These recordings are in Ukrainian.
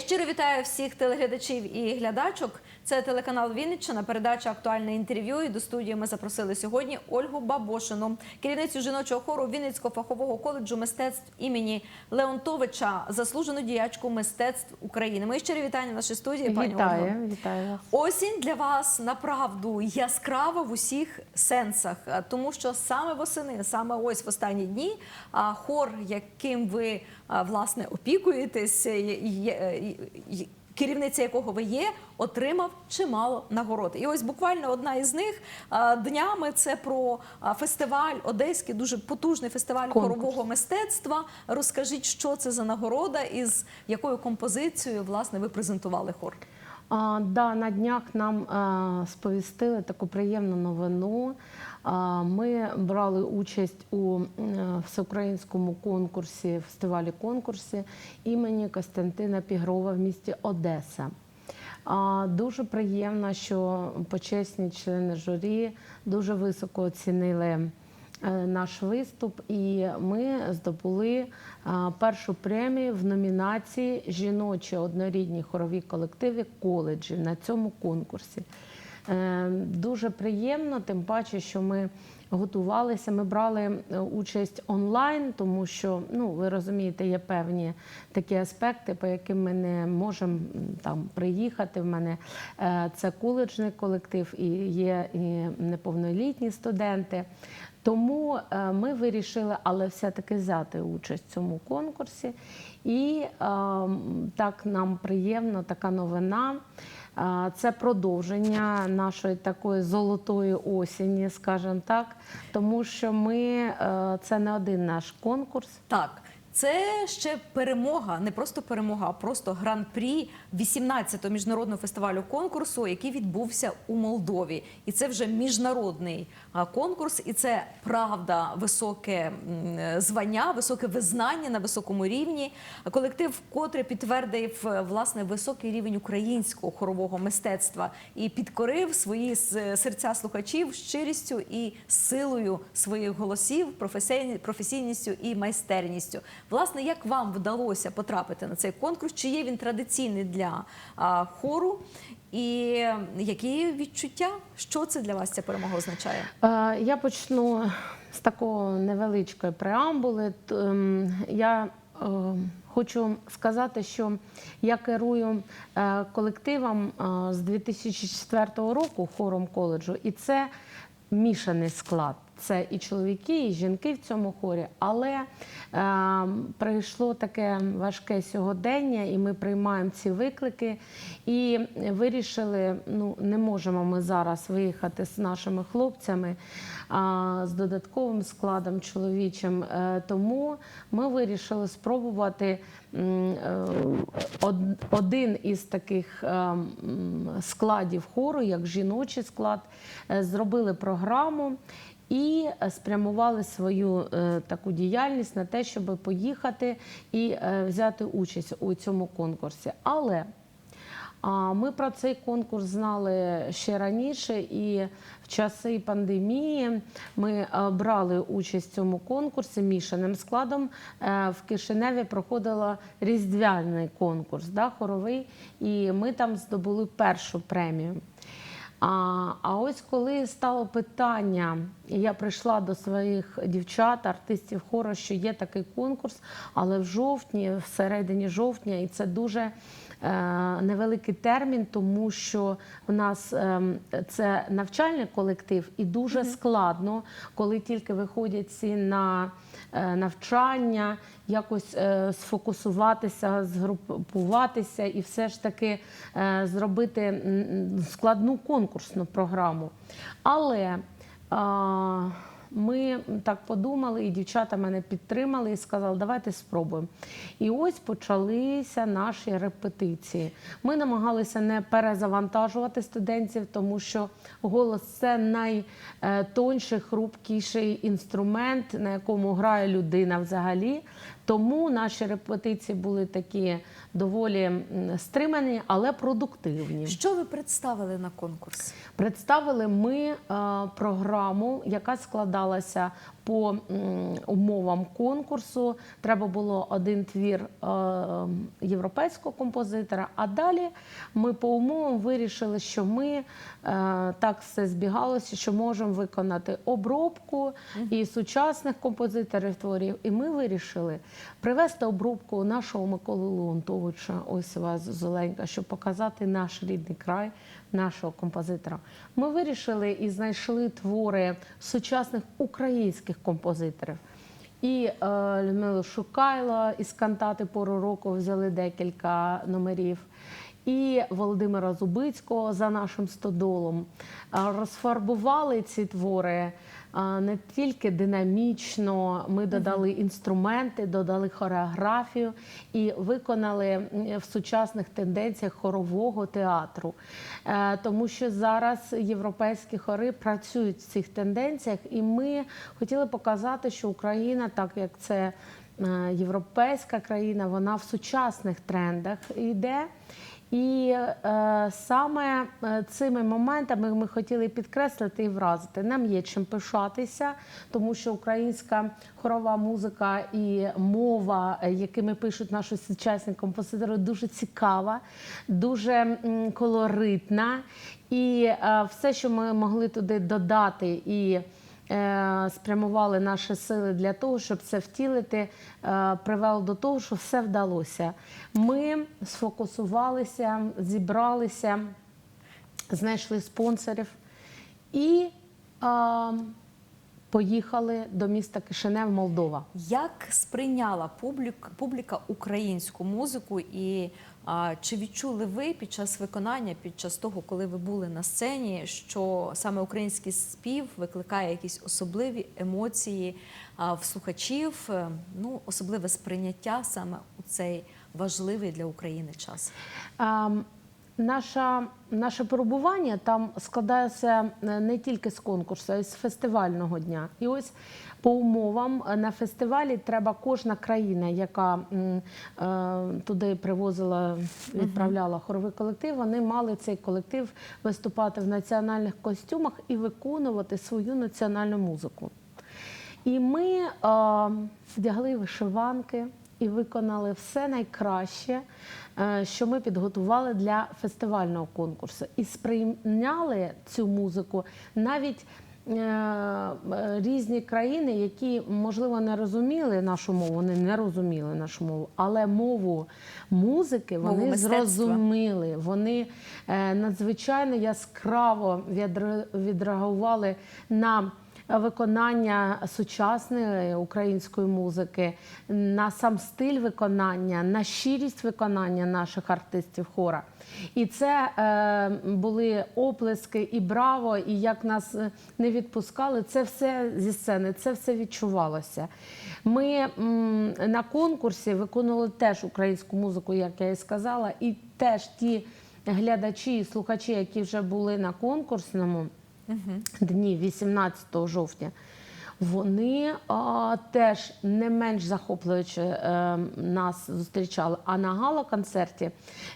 Щиро вітаю всіх телеглядачів і глядачок. Це телеканал Вінниччина, передача актуальне інтерв'ю. І до студії ми запросили сьогодні Ольгу Бабошину, керівницю жіночого хору Вінницького фахового коледжу мистецтв імені Леонтовича, заслужену діячку мистецтв України. Мої щирі вітання в нашій студії. Пані. Вітаю, вітаю. Осінь для вас направду яскрава в усіх сенсах, тому що саме восени, саме ось в останні дні, а, хор, яким ви власне опікуєтесь, керівниця якого ви є, отримав чимало нагород. І ось буквально одна із них днями це про фестиваль Одеський, дуже потужний фестиваль Конкурс. хорового мистецтва. Розкажіть, що це за нагорода і з якою композицією власне ви презентували хор. А, да, на днях нам а, сповістили таку приємну новину. Ми брали участь у всеукраїнському конкурсі, фестивалі конкурсі імені Костянтина Пігрова в місті Одеса. Дуже приємно, що почесні члени журі дуже високо оцінили е, наш виступ, і ми здобули першу премію в номінації Жіночі однорідні хорові колективи коледжі на цьому конкурсі. Е, Дуже приємно, тим паче, що ми готувалися. Ми брали е, участь онлайн, тому що ну ви розумієте, є певні такі аспекти, по яким ми не можемо там приїхати. В мене е, це коледжний колектив і є і неповнолітні студенти. Тому ми вирішили, але все-таки взяти участь в цьому конкурсі. І е, так нам приємно така новина. Це продовження нашої такої золотої осені, скажімо так, тому що ми е, це не один наш конкурс. Так, це ще перемога, не просто перемога, а просто гран-прі 18-го міжнародного фестивалю конкурсу, який відбувся у Молдові. І це вже міжнародний конкурс, і це правда високе звання, високе визнання на високому рівні. Колектив вкотре підтвердив е, власне високий рівень українського хорового мистецтва і підкорив свої серця слухачів щирістю і силою своїх голосів, професійні- професійністю і майстерністю. Власне, як вам вдалося потрапити на цей конкурс? Чи є він традиційний для а, хору? І які відчуття? Що це для вас ця перемога означає? Я почну з такого невеличкої преамбули. Ем, Я е, хочу сказати, що я керую е, колективом е, з 2004 року хором коледжу, і це мішаний склад. Це і чоловіки, і жінки в цьому хорі. Але е, прийшло таке важке сьогодення, і ми приймаємо ці виклики. І вирішили, ну не можемо ми зараз виїхати з нашими хлопцями а, з додатковим складом чоловічим. Е, тому ми вирішили спробувати е, од- один із таких е, складів хору, як жіночий склад, е, зробили програму. І е, спрямували свою е, таку діяльність на те, щоб поїхати і е, взяти участь у цьому конкурсі. Але ми про цей конкурс знали ще раніше, і в часи пандемії ми брали участь в цьому конкурсі мішаним складом. В Кишиневі проходила різдвяний конкурс, да, хоровий, і ми там здобули першу премію. А, а ось коли стало питання, і я прийшла до своїх дівчат, артистів хору, що є такий конкурс, але в жовтні, в середині жовтня, і це дуже невеликий термін, тому що в нас ем, це навчальний колектив, і дуже складно, коли тільки виходять всі на е, навчання, якось е, сфокусуватися, згрупуватися і все ж таки е, зробити складну конкурсну програму. Але ми так подумали, і дівчата мене підтримали і сказали, давайте спробуємо. І ось почалися наші репетиції. Ми намагалися не перезавантажувати студентів, тому що голос це найтонший, хрупкіший інструмент, на якому грає людина взагалі. Тому наші репетиції були такі доволі стримані, але продуктивні. Що ви представили на конкурс? Представили ми е, програму, яка складалася по умовам конкурсу. Треба було один твір е, європейського композитора. А далі ми по умовам вирішили, що ми е, так все збігалося, що можемо виконати обробку і сучасних композиторів творів. І ми вирішили привести обробку нашого Миколи Леонтовича, ось у вас Зеленька, щоб показати наш рідний край, нашого композитора. Ми вирішили і знайшли твори сучасних українських композиторів. І е, Людмилу Шукайло із кантати пору року взяли декілька номерів. І Володимира Зубицького за нашим стодолом розфарбували ці твори не тільки динамічно, ми додали інструменти, додали хореографію і виконали в сучасних тенденціях хорового театру. Е, Тому що зараз європейські хори працюють в цих тенденціях, і ми хотіли показати, що Україна, так як це е, європейська країна, вона в сучасних трендах йде. І е, саме е, цими моментами ми хотіли підкреслити і вразити. Нам є чим пишатися, тому що українська хорова музика і мова, е, якими пишуть наші сучасні композитори, дуже цікава, дуже колоритна. І е, все, що ми могли туди додати і спрямували наші сили для того, щоб це втілити, е, привело до того, що все вдалося. Ми сфокусувалися, зібралися, знайшли спонсорів і е, поїхали до міста Кишинев, Молдова. Як сприйняла публіка, публіка українську музику, і чи відчули ви під час виконання, під час того, коли ви були на сцені, що саме український спів викликає якісь особливі емоції а, в слухачів, е, ну особливе сприйняття саме у цей важливий для України час? Наша, наше перебування там складається е, не тільки з конкурсу, а й з фестивального дня. І ось по умовам е, на фестивалі треба кожна країна, яка е, туди привозила, відправляла хоровий колектив, вони мали цей колектив виступати в національних костюмах і виконувати свою національну музику. І ми е, вдягли вишиванки і виконали все найкраще, е, що ми підготували для фестивального конкурсу. І сприйняли цю музику навіть е, е, різні країни, які, можливо, не розуміли нашу мову, вони не розуміли нашу мову, але мову музики Мову вони мистецтва. зрозуміли. Вони надзвичайно яскраво відре- відреагували на виконання сучасної української музики, на сам стиль виконання, на щирість виконання наших артистів хора. І це е, були оплески і браво, і як нас е, не відпускали, це все зі сцени, це все відчувалося. Ми м, на конкурсі виконували теж українську музику, як я і сказала, і теж ті глядачі і слухачі, які вже були на конкурсному дні 18 жовтня, вони а, теж не менш захоплюючи е, нас зустрічали. А на гала-концерті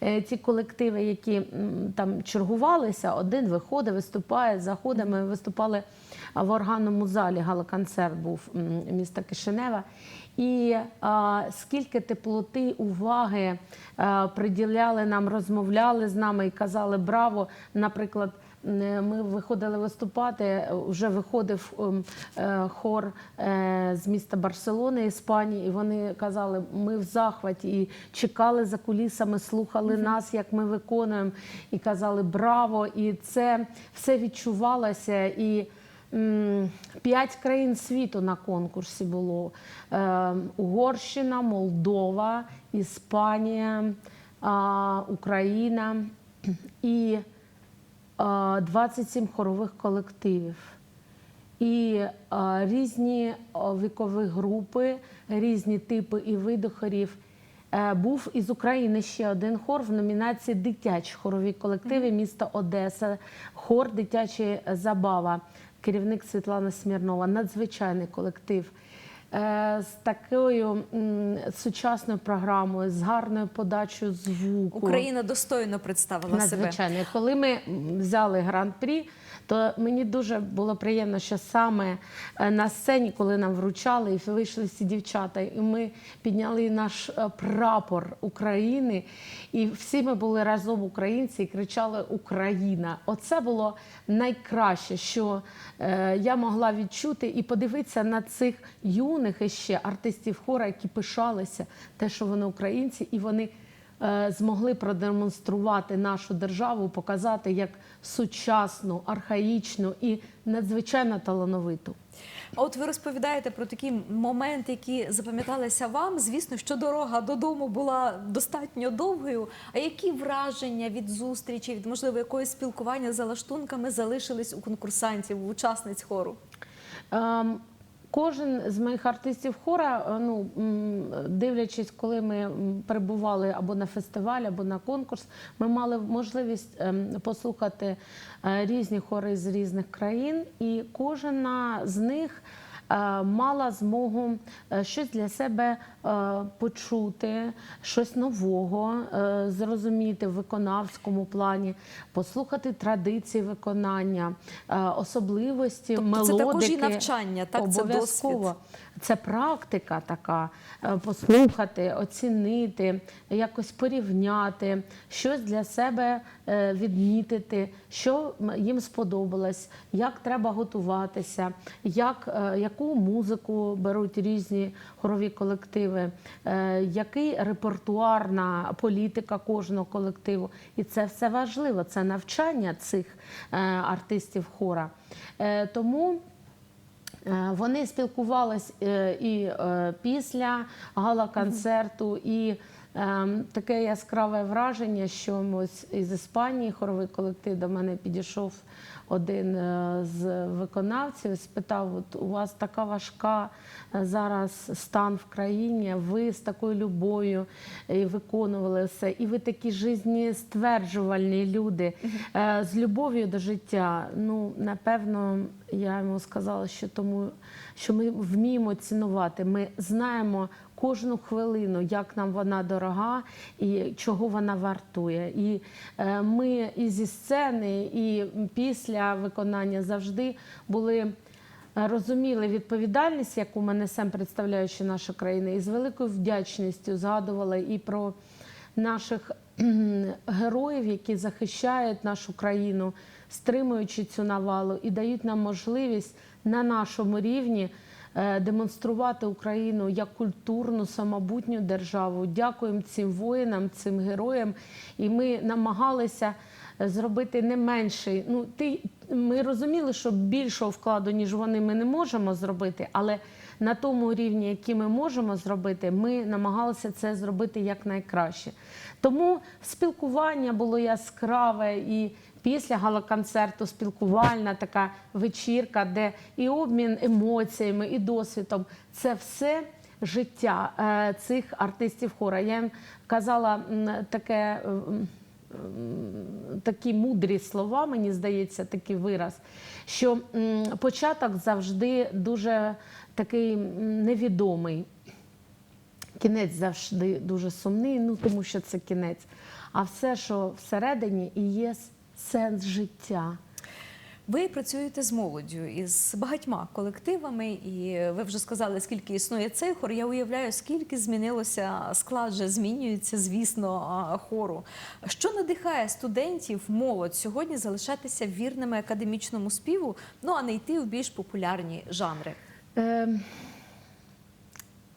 е, ті колективи, які м, там чергувалися, один виходить, виступає, заходить. Ми виступали в органному залі. Гала-концерт був міста Кишинева. І а, скільки теплоти, уваги а, приділяли нам, розмовляли з нами і казали браво. Наприклад, ми виходили виступати, вже виходив ем, е, хор е, з міста Барселони, Іспанії, і вони казали, ми в захваті і чекали за кулісами, слухали нас, як ми виконуємо, і казали браво! І це все відчувалося. І П'ять країн світу на конкурсі було: Е, Угорщина, Молдова, Іспанія, Україна і 27 хорових колективів. І а, різні вікові групи, різні типи і види хорів. Е, Був із України ще один хор в номінації Дитячі хорові колективи міста Одеса, хор Дитяча забава, керівник Світлана Смірнова, надзвичайний колектив. Е, з такою сучасною програмою, з гарною подачею звуку. Україна достойно представила себе. Надзвичайно. Коли ми взяли гран-прі, то мені дуже було приємно, що саме е, на сцені, коли нам вручали, і вийшли всі дівчата, і ми підняли наш е, прапор України, і всі ми були разом українці і кричали Україна. Оце було найкраще, що е, я могла відчути і подивитися на цих юних іще артистів хора, які пишалися, те, що вони українці, і вони змогли продемонструвати нашу державу, показати як сучасну, архаїчну і надзвичайно талановиту. От ви розповідаєте про такі моменти, які запам'яталися вам. Звісно, що дорога додому була достатньо довгою. А які враження від зустрічі, від можливо якогось спілкування за лаштунками залишились у конкурсантів, у учасниць хору? Кожен з моїх артистів хора, е, ну дивлячись, коли ми перебували або на фестиваль, або на конкурс, ми мали можливість ем, послухати е, різні хори з різних країн, і кожна з них мала змогу е, щось для себе е, почути, щось нового е, зрозуміти в виконавському плані, послухати традиції виконання, е, особливості Тобто мелодики. це також і навчання, так? Це досвід. Це практика така, е, послухати, оцінити, якось порівняти, щось для себе е, відмітити, що їм сподобалось, як треба готуватися, як, е, яку музику беруть різні хорові колективи, який репертуарна політика кожного колективу. І це все важливо, це навчання цих артистів хора. Тому Вони спілкувались е, і е, після гала-концерту, і е, таке яскраве враження, що ось із Іспанії хоровий колектив до мене підійшов один е, з виконавців, спитав: от у вас така важка е, зараз стан в країні, ви з такою любов'ю виконували все, і ви такі жизнестверджувальні люди е, з любов'ю до життя. Ну, напевно, я йому сказала, що тому, що ми вміємо цінувати. Ми знаємо кожну хвилину, як нам вона дорога і чого вона вартує. І е, ми і зі сцени, і після виконання завжди були. е, Розуміли відповідальність, яку ми несемо, представляючи нашу країну, і з великою вдячністю згадували і про наших героїв, які захищають нашу країну, стримуючи цю навалу, і дають нам можливість на нашому рівні демонструвати Україну як культурну самобутню державу. Дякуємо цим воїнам, цим героям. І ми намагалися е, зробити не менший. Ну, ти, ми розуміли, що більшого вкладу, ніж вони, ми не можемо зробити, але на тому рівні, який ми можемо зробити, ми намагалися це зробити якнайкраще. Тому спілкування було яскраве і після галоконцерту спілкувальна така вечірка, де і обмін емоціями, і досвідом це все життя е, цих артистів хора. Я їм казала таке. Такі мудрі слова, мені здається, такий вираз, що початок завжди дуже такий невідомий. Кінець завжди дуже сумний, ну тому що це кінець. А все, що всередині, і є сенс життя. Ви працюєте з молоддю із багатьма колективами, і ви вже сказали, скільки існує цей хор. Я уявляю, скільки змінилося склад, вже змінюється, звісно, хору. Що надихає студентів, молодь сьогодні залишатися вірними академічному співу, ну а не йти в більш популярні жанри? Е,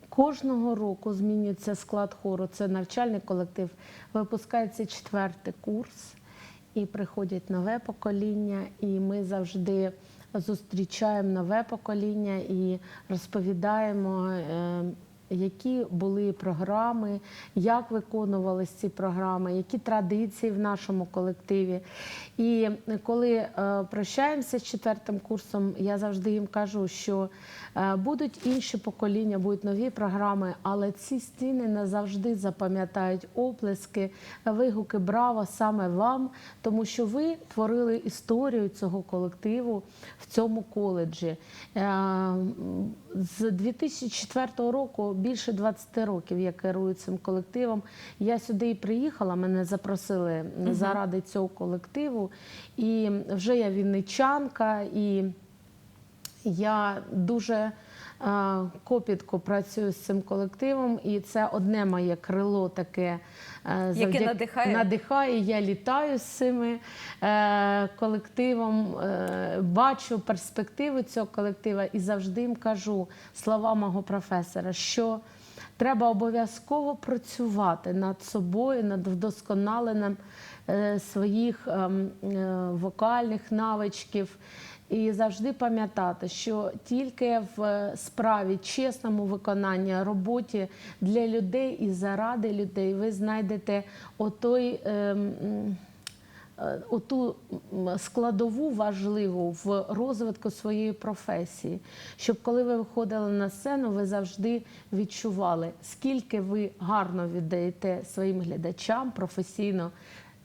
Кожного року змінюється склад хору. Це навчальний колектив. Випускається четвертий курс, і приходять нове покоління, і ми завжди зустрічаємо нове покоління і розповідаємо, е, які були програми, як виконувалися ці програми, які традиції в нашому колективі. І коли е, прощаємося з четвертим курсом, я завжди їм кажу, що е, будуть інші покоління, будуть нові програми, але ці стіни назавжди запам'ятають оплески, вигуки браво саме вам, тому що ви творили історію цього колективу в цьому коледжі. З 2004 року більше 20 років я керую цим колективом. Я сюди і приїхала, мене запросили заради цього колективу. І вже я вінничанка, і я дуже е, копітко працюю з цим колективом, і це одне моє крило таке. е, Яке надихає? надихає. Я літаю з цими е, колективом, бачу перспективи цього колектива і завжди їм кажу слова мого професора, що треба обов'язково працювати над собою, над вдосконаленням своїх ем, вокальних навичків. І завжди пам'ятати, що тільки в справі, чесному виконанні, роботі для людей і заради людей ви знайдете отой. ем, е, Оту складову важливу в розвитку своєї професії, щоб коли ви виходили на сцену, ви завжди відчували, скільки ви гарно віддаєте своїм глядачам професійно.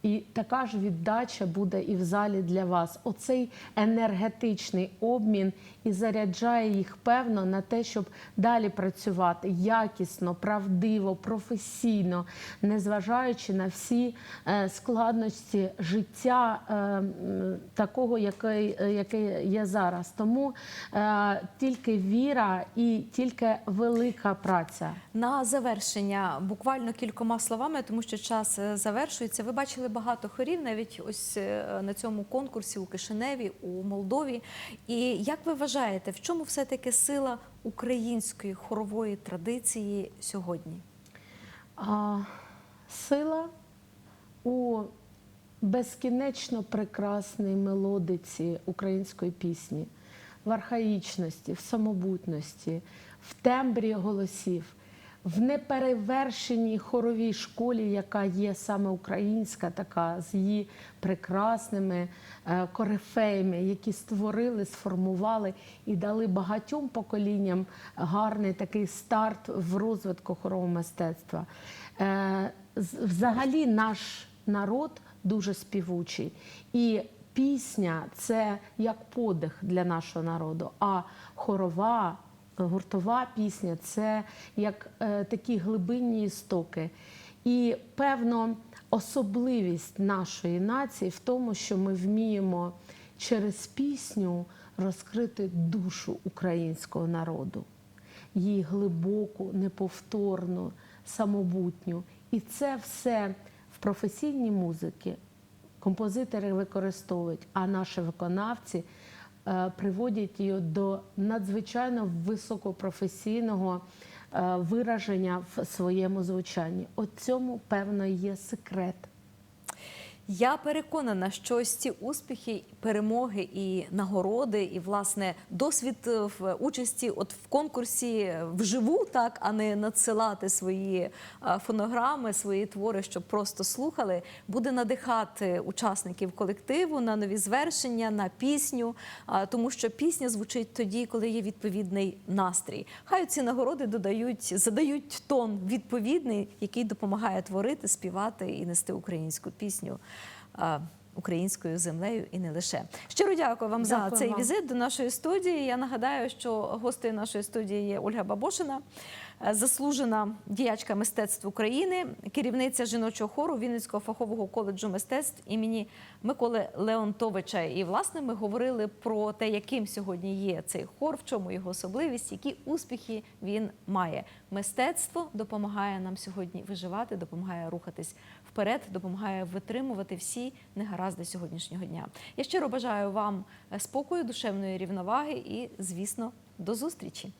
І така ж віддача буде і в залі для вас. Оцей енергетичний обмін і заряджає їх певно на те, щоб далі працювати якісно, правдиво, професійно, незважаючи на всі е, складності життя е, такого, яке, є зараз. Тому е, тільки віра і тільки велика праця. На завершення буквально кількома словами, тому що час завершується. Ви бачили багато хорів навіть ось е, на цьому конкурсі у Кишиневі, у Молдові. І як ви вважаєте, в чому все-таки сила української хорової традиції сьогодні? А, сила у безкінечно прекрасній мелодиці української пісні, в архаїчності, в самобутності, в тембрі голосів, в неперевершеній хоровій школі, яка є саме українська, така з її прекрасними е, корифеями, які створили, сформували і дали багатьом поколінням гарний такий старт в розвитку хорового мистецтва. Е, Взагалі, наш народ дуже співучий. І пісня це як подих для нашого народу, а хорова. Гуртова пісня це як е, такі глибинні істоки. І певно, особливість нашої нації в тому, що ми вміємо через пісню розкрити душу українського народу, її глибоку, неповторну, самобутню. І це все в професійній музиці композитори використовують, а наші виконавці приводять її до надзвичайно високопрофесійного е, вираження в своєму звучанні. От цьому, певно, є секрет. Я переконана, що ось ці успіхи, перемоги і нагороди, і власне досвід е, в участі, от в конкурсі вживу, так а не надсилати свої е, фонограми, свої твори, щоб просто слухали, буде надихати учасників колективу на нові звершення, на пісню, тому що пісня звучить тоді, коли є відповідний настрій. Хай ці нагороди додають, задають тон відповідний, який допомагає творити, співати і нести українську пісню українською землею і не лише. Щиро дякую вам за цей вам. візит до нашої студії. Я нагадаю, що гостею нашої студії є Ольга Бабошина, е, заслужена діячка мистецтв України, керівниця жіночого хору Вінницького фахового коледжу мистецтв імені Миколи Леонтовича. І власне ми говорили про те, яким сьогодні є цей хор, в чому його особливість, які успіхи він має. Мистецтво допомагає нам сьогодні виживати, допомагає рухатись вперед, допомагає витримувати всі негаразди сьогоднішнього дня. Я щиро бажаю вам е, спокою, душевної рівноваги і, звісно, до зустрічі.